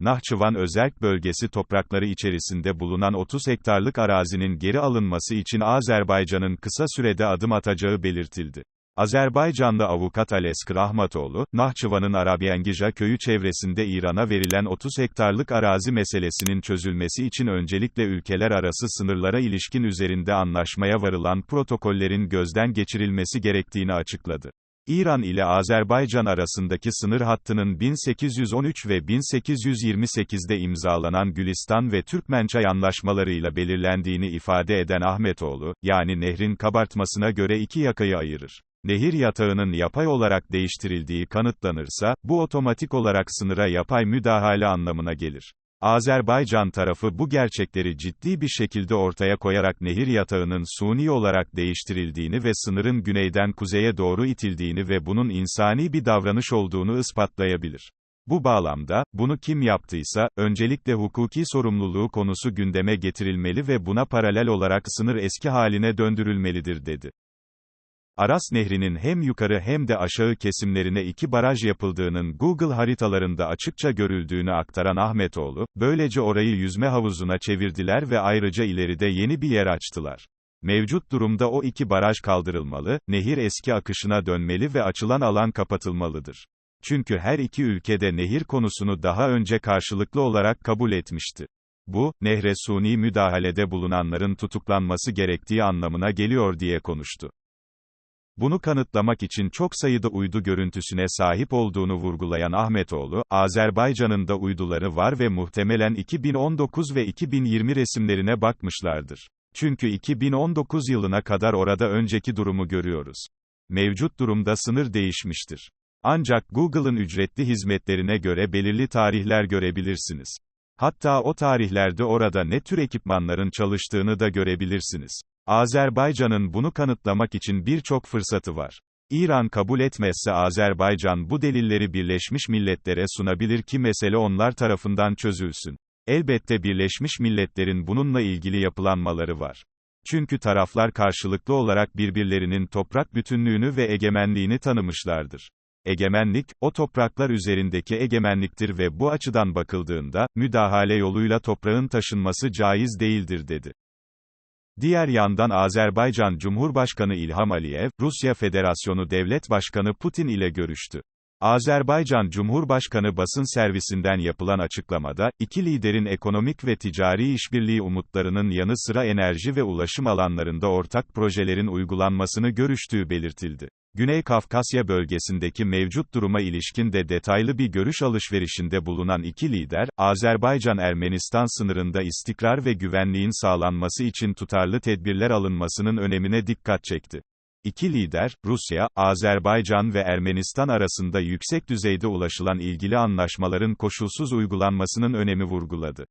Nahçıvan Özerk Bölgesi toprakları içerisinde bulunan 30 hektarlık arazinin geri alınması için Azerbaycan'ın kısa sürede adım atacağı belirtildi. Azerbaycanlı avukat Alesk Rahmatoğlu, Nahçıvan'ın Arabyengija köyü çevresinde İran'a verilen 30 hektarlık arazi meselesinin çözülmesi için öncelikle ülkeler arası sınırlara ilişkin üzerinde anlaşmaya varılan protokollerin gözden geçirilmesi gerektiğini açıkladı. İran ile Azerbaycan arasındaki sınır hattının 1813 ve 1828'de imzalanan Gülistan ve Türkmençay anlaşmalarıyla belirlendiğini ifade eden Ahmetoğlu, yani nehrin kabartmasına göre iki yakayı ayırır. Nehir yatağının yapay olarak değiştirildiği kanıtlanırsa, bu otomatik olarak sınıra yapay müdahale anlamına gelir. Azerbaycan tarafı bu gerçekleri ciddi bir şekilde ortaya koyarak nehir yatağının suni olarak değiştirildiğini ve sınırın güneyden kuzeye doğru itildiğini ve bunun insani bir davranış olduğunu ispatlayabilir. Bu bağlamda, bunu kim yaptıysa, öncelikle hukuki sorumluluğu konusu gündeme getirilmeli ve buna paralel olarak sınır eski haline döndürülmelidir dedi. Aras Nehri'nin hem yukarı hem de aşağı kesimlerine iki baraj yapıldığının Google haritalarında açıkça görüldüğünü aktaran Ahmetoğlu, böylece orayı yüzme havuzuna çevirdiler ve ayrıca ileride yeni bir yer açtılar. Mevcut durumda o iki baraj kaldırılmalı, nehir eski akışına dönmeli ve açılan alan kapatılmalıdır. Çünkü her iki ülkede nehir konusunu daha önce karşılıklı olarak kabul etmişti. Bu, nehre suni müdahalede bulunanların tutuklanması gerektiği anlamına geliyor diye konuştu. Bunu kanıtlamak için çok sayıda uydu görüntüsüne sahip olduğunu vurgulayan Ahmetoğlu, Azerbaycan'ın da uyduları var ve muhtemelen 2019 ve 2020 resimlerine bakmışlardır. Çünkü 2019 yılına kadar orada önceki durumu görüyoruz. Mevcut durumda sınır değişmiştir. Ancak Google'ın ücretli hizmetlerine göre belirli tarihler görebilirsiniz. Hatta o tarihlerde orada ne tür ekipmanların çalıştığını da görebilirsiniz. Azerbaycan'ın bunu kanıtlamak için birçok fırsatı var. İran kabul etmezse Azerbaycan bu delilleri Birleşmiş Milletler'e sunabilir ki mesele onlar tarafından çözülsün. Elbette Birleşmiş Milletler'in bununla ilgili yapılanmaları var. Çünkü taraflar karşılıklı olarak birbirlerinin toprak bütünlüğünü ve egemenliğini tanımışlardır. Egemenlik, o topraklar üzerindeki egemenliktir ve bu açıdan bakıldığında, müdahale yoluyla toprağın taşınması caiz değildir dedi. Diğer yandan Azerbaycan Cumhurbaşkanı İlham Aliyev, Rusya Federasyonu Devlet Başkanı Putin ile görüştü. Azerbaycan Cumhurbaşkanı basın servisinden yapılan açıklamada, iki liderin ekonomik ve ticari işbirliği umutlarının yanı sıra enerji ve ulaşım alanlarında ortak projelerin uygulanmasını görüştüğü belirtildi. Güney Kafkasya bölgesindeki mevcut duruma ilişkin de detaylı bir görüş alışverişinde bulunan iki lider, Azerbaycan-Ermenistan sınırında istikrar ve güvenliğin sağlanması için tutarlı tedbirler alınmasının önemine dikkat çekti. İki lider, Rusya, Azerbaycan ve Ermenistan arasında yüksek düzeyde ulaşılan ilgili anlaşmaların koşulsuz uygulanmasının önemi vurguladı.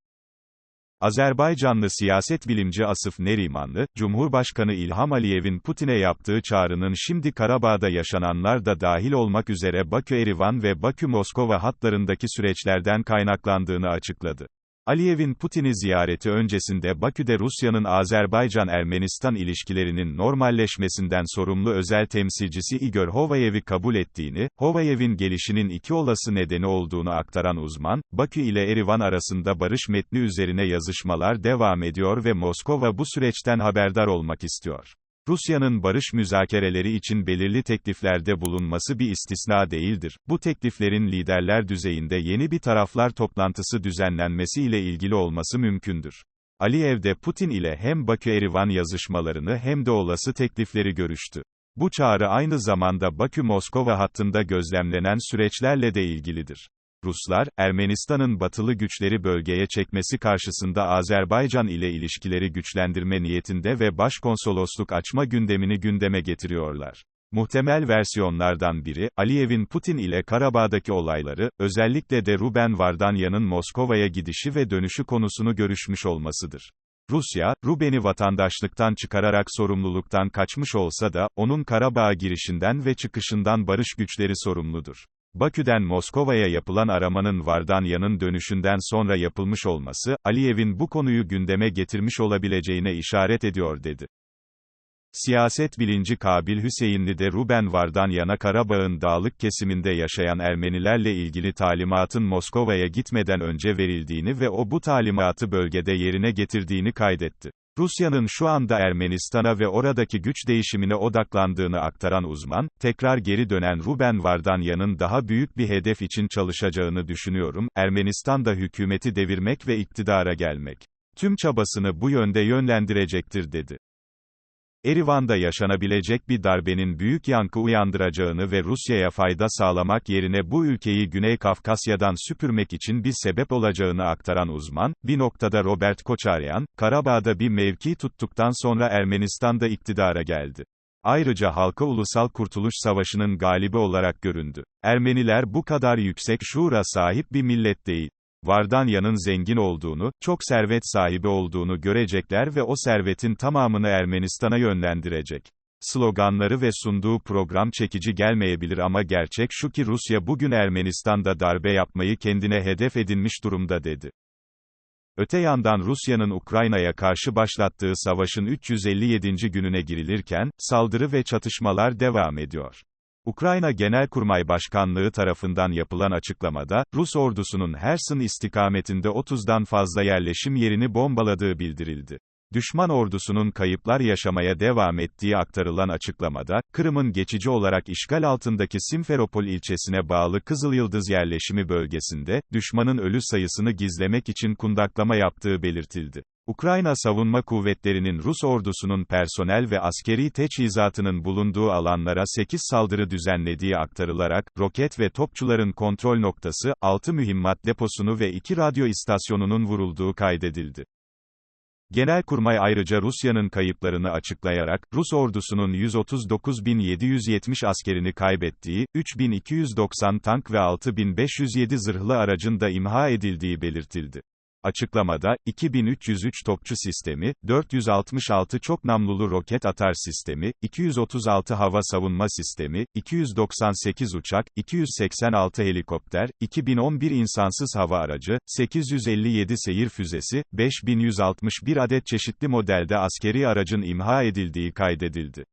Azerbaycanlı siyaset bilimci Asıf Nerimanlı, Cumhurbaşkanı İlham Aliyev'in Putin'e yaptığı çağrının şimdi Karabağ'da yaşananlar da dahil olmak üzere Bakü-Erivan ve Bakü-Moskova hatlarındaki süreçlerden kaynaklandığını açıkladı. Aliyev'in Putin'i ziyareti öncesinde Bakü'de Rusya'nın Azerbaycan-Ermenistan ilişkilerinin normalleşmesinden sorumlu özel temsilcisi Igor Hovayev'i kabul ettiğini, Hovayev'in gelişinin iki olası nedeni olduğunu aktaran uzman, Bakü ile Erivan arasında barış metni üzerine yazışmalar devam ediyor ve Moskova bu süreçten haberdar olmak istiyor. Rusya'nın barış müzakereleri için belirli tekliflerde bulunması bir istisna değildir. Bu tekliflerin liderler düzeyinde yeni bir taraflar toplantısı düzenlenmesi ile ilgili olması mümkündür. Aliyev de Putin ile hem Bakü-Erivan yazışmalarını hem de olası teklifleri görüştü. Bu çağrı aynı zamanda Bakü-Moskova hattında gözlemlenen süreçlerle de ilgilidir. Ruslar, Ermenistan'ın batılı güçleri bölgeye çekmesi karşısında Azerbaycan ile ilişkileri güçlendirme niyetinde ve başkonsolosluk açma gündemini gündeme getiriyorlar. Muhtemel versiyonlardan biri, Aliyev'in Putin ile Karabağ'daki olayları, özellikle de Ruben Vardanya'nın Moskova'ya gidişi ve dönüşü konusunu görüşmüş olmasıdır. Rusya, Ruben'i vatandaşlıktan çıkararak sorumluluktan kaçmış olsa da, onun Karabağ'a girişinden ve çıkışından barış güçleri sorumludur. Bakü'den Moskova'ya yapılan aramanın Vardanya'nın dönüşünden sonra yapılmış olması, Aliyev'in bu konuyu gündeme getirmiş olabileceğine işaret ediyor dedi. Siyaset bilinci Kabil Hüseyinli de Ruben Vardan yana Karabağ'ın dağlık kesiminde yaşayan Ermenilerle ilgili talimatın Moskova'ya gitmeden önce verildiğini ve o bu talimatı bölgede yerine getirdiğini kaydetti. Rusya'nın şu anda Ermenistan'a ve oradaki güç değişimine odaklandığını aktaran uzman, tekrar geri dönen Ruben Vardanyan'ın daha büyük bir hedef için çalışacağını düşünüyorum, Ermenistan'da hükümeti devirmek ve iktidara gelmek. Tüm çabasını bu yönde yönlendirecektir dedi. Erivan'da yaşanabilecek bir darbenin büyük yankı uyandıracağını ve Rusya'ya fayda sağlamak yerine bu ülkeyi Güney Kafkasya'dan süpürmek için bir sebep olacağını aktaran uzman, bir noktada Robert Koçaryan, Karabağ'da bir mevki tuttuktan sonra Ermenistan'da iktidara geldi. Ayrıca halka Ulusal Kurtuluş Savaşı'nın galibi olarak göründü. Ermeniler bu kadar yüksek şuura sahip bir millet değil. Vardanya'nın zengin olduğunu, çok servet sahibi olduğunu görecekler ve o servetin tamamını Ermenistan'a yönlendirecek. Sloganları ve sunduğu program çekici gelmeyebilir ama gerçek şu ki Rusya bugün Ermenistan'da darbe yapmayı kendine hedef edinmiş durumda dedi. Öte yandan Rusya'nın Ukrayna'ya karşı başlattığı savaşın 357. gününe girilirken, saldırı ve çatışmalar devam ediyor. Ukrayna Genelkurmay Başkanlığı tarafından yapılan açıklamada, Rus ordusunun Herson istikametinde 30'dan fazla yerleşim yerini bombaladığı bildirildi. Düşman ordusunun kayıplar yaşamaya devam ettiği aktarılan açıklamada, Kırım'ın geçici olarak işgal altındaki Simferopol ilçesine bağlı Kızılyıldız yerleşimi bölgesinde, düşmanın ölü sayısını gizlemek için kundaklama yaptığı belirtildi. Ukrayna Savunma Kuvvetleri'nin Rus ordusunun personel ve askeri teçhizatının bulunduğu alanlara 8 saldırı düzenlediği aktarılarak, roket ve topçuların kontrol noktası, 6 mühimmat deposunu ve 2 radyo istasyonunun vurulduğu kaydedildi. Genelkurmay ayrıca Rusya'nın kayıplarını açıklayarak, Rus ordusunun 139.770 askerini kaybettiği, 3.290 tank ve 6.507 zırhlı aracın da imha edildiği belirtildi. Açıklamada, 2303 topçu sistemi, 466 çok namlulu roket atar sistemi, 236 hava savunma sistemi, 298 uçak, 286 helikopter, 2011 insansız hava aracı, 857 seyir füzesi, 5161 adet çeşitli modelde askeri aracın imha edildiği kaydedildi.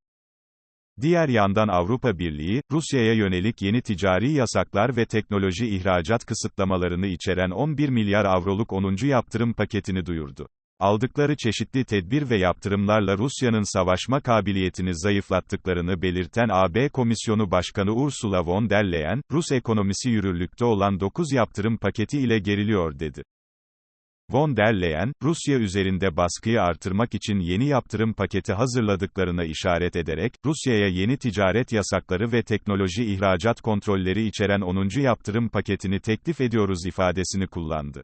Diğer yandan Avrupa Birliği, Rusya'ya yönelik yeni ticari yasaklar ve teknoloji ihracat kısıtlamalarını içeren 11 milyar avroluk 10. yaptırım paketini duyurdu. Aldıkları çeşitli tedbir ve yaptırımlarla Rusya'nın savaşma kabiliyetini zayıflattıklarını belirten AB Komisyonu Başkanı Ursula von der Leyen, Rus ekonomisi yürürlükte olan 9 yaptırım paketi ile geriliyor dedi. Von der Leyen, Rusya üzerinde baskıyı artırmak için yeni yaptırım paketi hazırladıklarına işaret ederek, Rusya'ya yeni ticaret yasakları ve teknoloji ihracat kontrolleri içeren 10. yaptırım paketini teklif ediyoruz ifadesini kullandı.